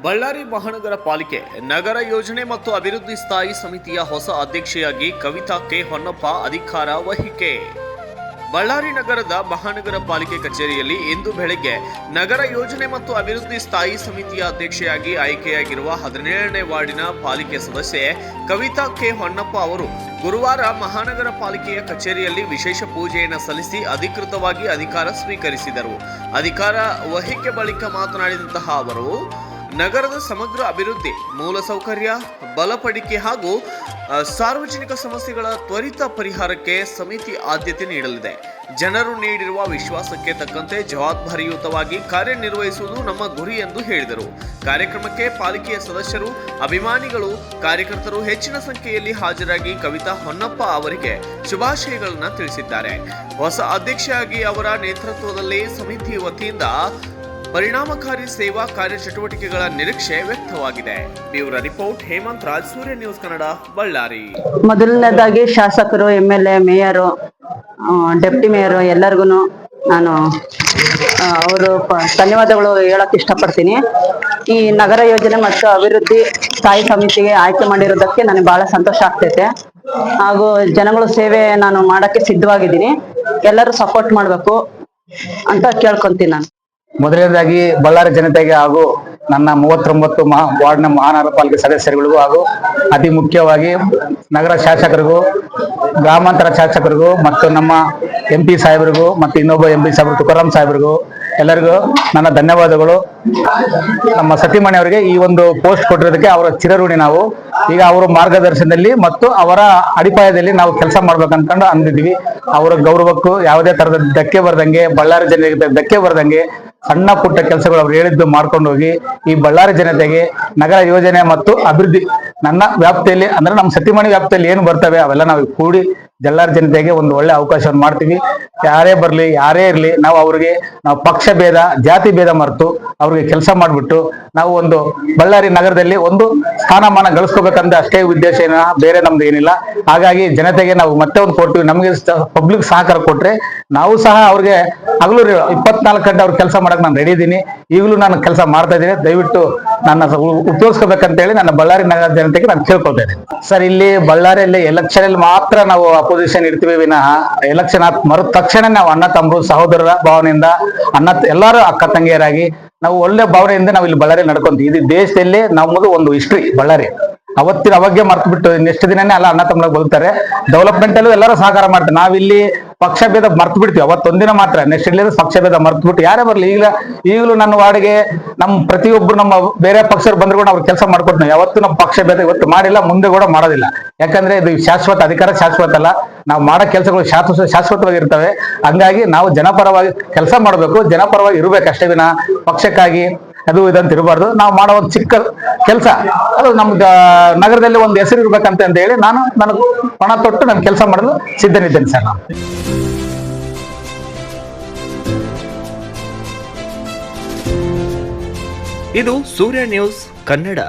ಬಳ್ಳಾರಿ ಮಹಾನಗರ ಪಾಲಿಕೆ, ನಗರ ಯೋಜನೆ ಮತ್ತು ಅಭಿವೃದ್ಧಿ ಸ್ಥಾಯಿ ಸಮಿತಿಯ ಹೊಸ ಅಧ್ಯಕ್ಷೆಯಾಗಿ ಕವಿತಾ ಕೆ. ಹೊನ್ನಪ್ಪ ಅಧಿಕಾರ ವಹಿಕೆ. ಬಳ್ಳಾರಿ ನಗರದ ಮಹಾನಗರ ಪಾಲಿಕೆ ಕಚೇರಿಯಲ್ಲಿ ಇಂದು ಬೆಳಗ್ಗೆ ನಗರ ಯೋಜನೆ ಮತ್ತು ಅಭಿವೃದ್ಧಿ ಸ್ಥಾಯಿ ಸಮಿತಿಯ ಅಧ್ಯಕ್ಷೆಯಾಗಿ ಆಯ್ಕೆಯಾಗಿರುವ ಹದಿನೇಳನೇ ವಾರ್ಡಿನ ಪಾಲಿಕೆ ಸದಸ್ಯೆ ಕವಿತಾ ಕೆ. ಹೊನ್ನಪ್ಪ ಅವರು ಗುರುವಾರ ಮಹಾನಗರ ಪಾಲಿಕೆಯ ಕಚೇರಿಯಲ್ಲಿ ವಿಶೇಷ ಪೂಜೆಯನ್ನು ಸಲ್ಲಿಸಿ ಅಧಿಕೃತವಾಗಿ ಅಧಿಕಾರ ಸ್ವೀಕರಿಸಿದರು. ಅಧಿಕಾರ ವಹಿಕೆ ಬಳಿಕ ಮಾತನಾಡಿದಂತಹ ಅವರು ನಗರದ ಸಮಗ್ರ ಅಭಿವೃದ್ಧಿ ಮೂಲಸೌಕರ್ಯ ಬಲಪಡಿಕೆ ಹಾಗೂ ಸಾರ್ವಜನಿಕ ಸಮಸ್ಯೆಗಳ ತ್ವರಿತ ಪರಿಹಾರಕ್ಕೆ ಸಮಿತಿ ಆದ್ಯತೆ ನೀಡಲಿದೆ. ಜನರು ನೀಡಿರುವ ವಿಶ್ವಾಸಕ್ಕೆ ತಕ್ಕಂತೆ ಜವಾಬ್ದಾರಿಯುತವಾಗಿ ಕಾರ್ಯನಿರ್ವಹಿಸುವುದು ನಮ್ಮ ಗುರಿ ಎಂದು ಹೇಳಿದರು. ಕಾರ್ಯಕ್ರಮಕ್ಕೆ ಪಾಲಿಕೆಯ ಸದಸ್ಯರು, ಅಭಿಮಾನಿಗಳು, ಕಾರ್ಯಕರ್ತರು ಹೆಚ್ಚಿನ ಸಂಖ್ಯೆಯಲ್ಲಿ ಹಾಜರಾಗಿ ಕವಿತಾ ಹೊನ್ನಪ್ಪ ಅವರಿಗೆ ಶುಭಾಶಯಗಳನ್ನು ತಿಳಿಸಿದ್ದಾರೆ. ಹೊಸ ಅಧ್ಯಕ್ಷೆಯಾಗಿ ಅವರ ನೇತೃತ್ವದಲ್ಲಿ ಸಮಿತಿ ವತಿಯಿಂದ ಪರಿಣಾಮಕಾರಿ ಸೇವಾ ಕಾರ್ಯಚಟುವಟಿಕೆಗಳ ನಿರೀಕ್ಷೆ ವ್ಯಕ್ತವಾಗಿದೆ. Bureau report Hemanth Raj, Surya news Kannada, Ballari. ಮೊದಲನೇದಾಗಿ ಶಾಸಕರು M L A mayor deputy mayor ಎಲ್ಲರಿಗೂ ನಾನು ಅವರು ಧನ್ಯವಾದಗಳು ಹೇಳಕ್ ಇಷ್ಟಪಡ್ತೀನಿ. ಈ ನಗರ ಯೋಜನೆ ಮತ್ತು ಅಭಿವೃದ್ಧಿ ಸ್ಥಾಯಿ ಸಮಿತಿಗೆ ಆಯ್ಕೆ ಮಾಡಿರೋದಕ್ಕೆ ನನಗೆ ಬಹಳ ಸಂತೋಷ ಆಗ್ತೈತೆ. ಹಾಗೂ ಜನಗಳ ಸೇವೆ ನಾನು ಮಾಡಕ್ಕೆ ಸಿದ್ಧವಾಗಿದ್ದೀನಿ. ಎಲ್ಲರೂ ಸಪೋರ್ಟ್ ಮಾಡಬೇಕು ಅಂತ ಕೇಳ್ಕೊಂತೀನಿ ನಾನು. ಮೊದಲನೇದಾಗಿ ಬಳ್ಳಾರಿ ಜನತೆಗೆ ಹಾಗೂ ನನ್ನ ಮೂವತ್ತೊಂಬತ್ತು ಮಹಾ ವಾರ್ಡ್ನ ಮಹಾನಗರ ಪಾಲಿಕೆ ಸದಸ್ಯರುಗಳಿಗೂ ಹಾಗೂ ಅತಿ ಮುಖ್ಯವಾಗಿ ನಗರ ಶಾಸಕರಿಗೂ, ಗ್ರಾಮಾಂತರ ಶಾಸಕರಿಗೂ ಮತ್ತು ನಮ್ಮ ಎಂ ಪಿ ಸಾಹೇಬರಿಗೂ ಮತ್ತು ಇನ್ನೊಬ್ಬ ಎಂ ಪಿ ಸಾಹೇಬರು ತುಕಾರಾಮ್ ಸಾಹೇಬರಿಗೂ ಎಲ್ಲರಿಗೂ ನನ್ನ ಧನ್ಯವಾದಗಳು. ನಮ್ಮ ಸತಿಮಣಿ ಅವರಿಗೆ ಈ ಒಂದು ಪೋಸ್ಟ್ ಕೊಟ್ಟಿರೋದಕ್ಕೆ ಅವರ ಚಿರಋಣಿ ನಾವು. ಈಗ ಅವರ ಮಾರ್ಗದರ್ಶನದಲ್ಲಿ ಮತ್ತು ಅವರ ಅಡಿಪಾಯದಲ್ಲಿ ನಾವು ಕೆಲಸ ಮಾಡ್ಬೇಕು ಅಂದಿದ್ದೀವಿ. ಅವರ ಗೌರವಕ್ಕೂ ಯಾವುದೇ ತರದ ಧಕ್ಕೆ ಬರ್ದಂಗೆ, ಬಳ್ಳಾರಿ ಜನರಿಗೆ ಧಕ್ಕೆ ಬರ್ದಂಗೆ ಸಣ್ಣ ಪುಟ್ಟ ಕೆಲಸಗಳು ಅವ್ರು ಹೇಳಿದ್ದು ಮಾಡ್ಕೊಂಡು ಹೋಗಿ, ಈ ಬಳ್ಳಾರಿ ಜನತೆಗೆ ನಗರ ಯೋಜನೆ ಮತ್ತು ಅಭಿವೃದ್ಧಿ, ನನ್ನ ವ್ಯಾಪ್ತಿಯಲ್ಲಿ ಅಂದ್ರೆ ನಮ್ಮ ಸತಿಮಣಿ ವ್ಯಾಪ್ತಿಯಲ್ಲಿ ಏನು ಬರ್ತವೆ ಅವೆಲ್ಲ ನಾವು ಕೂಡಿ ಬಳ್ಳಾರಿ ಜನತೆಗೆ ಒಂದು ಒಳ್ಳೆ ಅವಕಾಶವನ್ನು ಮಾಡ್ತೀವಿ. ಯಾರೇ ಬರ್ಲಿ, ಯಾರೇ ಇರ್ಲಿ, ನಾವು ಅವ್ರಿಗೆ, ನಾವು ಪಕ್ಷ ಭೇದ, ಜಾತಿ ಭೇದ ಮರೆತು ಅವ್ರಿಗೆ ಕೆಲಸ ಮಾಡ್ಬಿಟ್ಟು ನಾವು ಒಂದು ಬಳ್ಳಾರಿ ನಗರದಲ್ಲಿ ಒಂದು ಸ್ಥಾನಮಾನ ಗಳಿಸ್ಕೋಬೇಕಂದ್ರೆ ಅಷ್ಟೇ ಉದ್ದೇಶ ಏನ ಬೇರೆ ನಮ್ದು ಏನಿಲ್ಲ. ಹಾಗಾಗಿ ಜನತೆಗೆ ನಾವು ಮತ್ತೆ ಒಂದು ಕೊಡ್ತೀವಿ. ನಮಗೆ ಪಬ್ಲಿಕ್ ಸಹಕಾರ ಕೊಟ್ರೆ ನಾವು ಸಹ ಅವ್ರಿಗೆ ಹಗಲು ಇಪ್ಪತ್ನಾಲ್ಕು ಗಂಟೆ ಅವ್ರ ಕೆಲಸ ಮಾಡಕ್ ನಾನು ರೆಡಿ ಇದ್ದೀನಿ. ಈಗಲೂ ನಾನು ಕೆಲಸ ಮಾಡ್ತಾ ಇದ್ದೀನಿ. ದಯವಿಟ್ಟು ನನ್ನ ಉಪಯೋಗಿಸ್ಕೋಬೇಕಂತ ಹೇಳಿ ನನ್ನ ಬಳ್ಳಾರಿ ನಗರ ಜನತೆಗೆ ನಾನು ಕೇಳ್ಕೊಳ್ತಾ ಇದ್ದೀನಿ. ಸರ್, ಇಲ್ಲಿ ಬಳ್ಳಾರಿಯಲ್ಲಿ ಎಲೆಕ್ಷನ್ ಮಾತ್ರ ನಾವು ಅಪೋಸಿಷನ್ ಇರ್ತೀವಿ ವಿನಃ ಎಲೆಕ್ಷನ್ ಆದ ಮರು ತಕ್ಷಣ ನಾವು ಅಣ್ಣ ತಮ್ಮರು ಸಹೋದರರ ಭಾವನೆಯಿಂದ ಅಣ್ಣ ಎಲ್ಲರೂ ಅಕ್ಕ ತಂಗಿಯರಾಗಿ ನಾವು ಒಳ್ಳೆ ಭಾವನೆಯಿಂದ ನಾವು ಇಲ್ಲಿ ಬಳ್ಳಾರಿ ನಡ್ಕೊಂತೀವಿ. ಇದು ದೇಶದಲ್ಲಿ ನಮ್ಮದು ಒಂದು ಹಿಸ್ಟ್ರಿ ಬಳ್ಳಾರಿ. ಅವತ್ತಿನ ಅವಾಗೆ ಮರ್ತು ಬಿಟ್ಟು ನೆಕ್ಸ್ಟ್ ದಿನನೇ ಅಲ್ಲ ಅಣ್ಣ ತಮ್ಮ ಬದುಕ್ತಾರೆ. ಡೆವಲಪ್ಮೆಂಟ್ ಅಲ್ಲೂ ಎಲ್ಲರೂ ಸಹಕಾರ ಮಾಡ್ತಾರೆ. ನಾವಿಲ್ಲಿ ಪಕ್ಷ ಭೇದ ಮರ್ತು ಬಿಡ್ತೀವಿ. ಅವತ್ತೊಂದಿನ ಮಾತ್ರ ನೆಕ್ಸ್ಟ್ ಇಲ್ಲಿ ಪಕ್ಷ ಭೇದ ಮರ್ತು ಬಿಟ್ಟು ಯಾರೇ ಬರಲಿ ಈಗ ಈಗಲೂ ನನ್ನ ವಾರ್ಡ್ಗೆ ನಮ್ಮ ಪ್ರತಿಯೊಬ್ಬರು ನಮ್ಮ ಬೇರೆ ಪಕ್ಷರು ಬಂದ್ರು ಕೂಡ ಅವ್ರು ಕೆಲಸ ಮಾಡ್ಕೊಡ್ತೀನಿ. ಯಾವತ್ತೂ ನಮ್ಮ ಪಕ್ಷ ಭೇದ ಇವತ್ತು ಮಾಡಿಲ್ಲ, ಮುಂದೆ ಕೂಡ ಮಾಡೋದಿಲ್ಲ. ಯಾಕಂದ್ರೆ ಇದು ಶಾಶ್ವತ, ಅಧಿಕಾರ ಶಾಶ್ವತ ಅಲ್ಲ. ನಾವು ಮಾಡೋ ಕೆಲಸಗಳು ಶಾಶ್ವತ, ಶಾಶ್ವತವಾಗಿರ್ತವೆ. ಹಂಗಾಗಿ ನಾವು ಜನಪರವಾಗಿ ಕೆಲಸ ಮಾಡಬೇಕು, ಜನಪರವಾಗಿ ಇರಬೇಕು ಅಷ್ಟೇ ವಿನ. ಪಕ್ಷಕ್ಕಾಗಿ ಅದು ಇದಂತ ಇರಬಾರ್ದು. ನಾವು ಮಾಡೋ ಒಂದು ಚಿಕ್ಕ ಕೆಲಸ, ಅದು ನಮ್ಮ ನಗರದಲ್ಲಿ ಒಂದು ಹೆಸರು ಇರ್ಬೇಕಂತ ಅಂತ ಹೇಳಿ ನಾನು ನನಗೆ ಪಣ ತೊಟ್ಟು ನಾನು ಕೆಲಸ ಮಾಡಲು ಸಿದ್ಧನಿದ್ದೇನೆ ಸರ್ ನಾನು. ಇದು ಸೂರ್ಯ ನ್ಯೂಸ್ ಕನ್ನಡ.